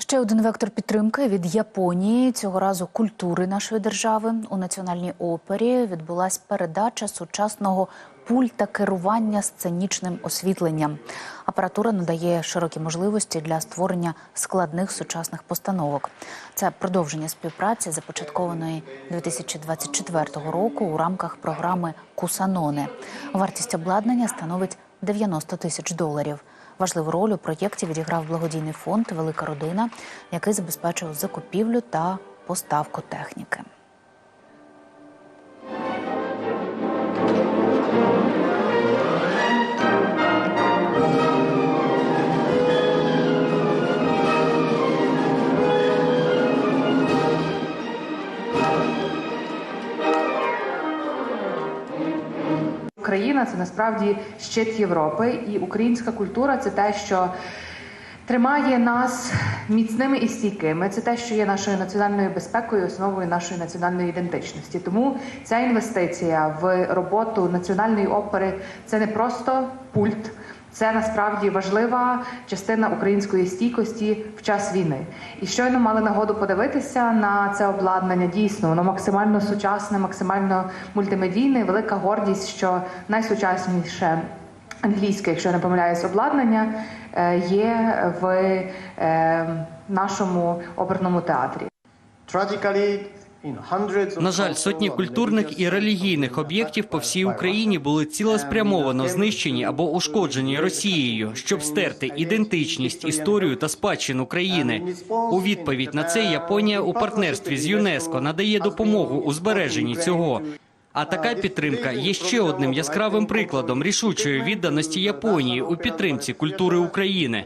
Ще один вектор підтримки від Японії цього разу культури нашої держави у національній опері відбулась передача сучасного пульта керування сценічним освітленням. Апаратура надає широкі можливості для створення складних сучасних постановок. Це продовження співпраці, започаткованої 2024 року у рамках програми Кусаноне. Вартість обладнання становить 90 тисяч доларів. Важливу роль у проєкті відіграв благодійний фонд Велика родина, який забезпечив закупівлю та поставку техніки. Україна це насправді щит Європи, і українська культура це те, що тримає нас міцними і стійкими. Це те, що є нашою національною безпекою, основою нашої національної ідентичності. Тому ця інвестиція в роботу національної опери це не просто пульт. Це насправді важлива частина української стійкості в час війни. І щойно мали нагоду подивитися на це обладнання. Дійсно, воно максимально сучасне, максимально мультимедійне. Велика гордість, що найсучасніше англійське, якщо я не помиляюсь, обладнання е, є в е, нашому оперному театрі. Tragically, На жаль, сотні культурних і релігійних об'єктів по всій Україні були цілеспрямовано знищені або ушкоджені Росією, щоб стерти ідентичність, історію та спадщину країни. У відповідь на це Японія у партнерстві з ЮНЕСКО надає допомогу у збереженні цього. А така підтримка є ще одним яскравим прикладом рішучої відданості Японії у підтримці культури України.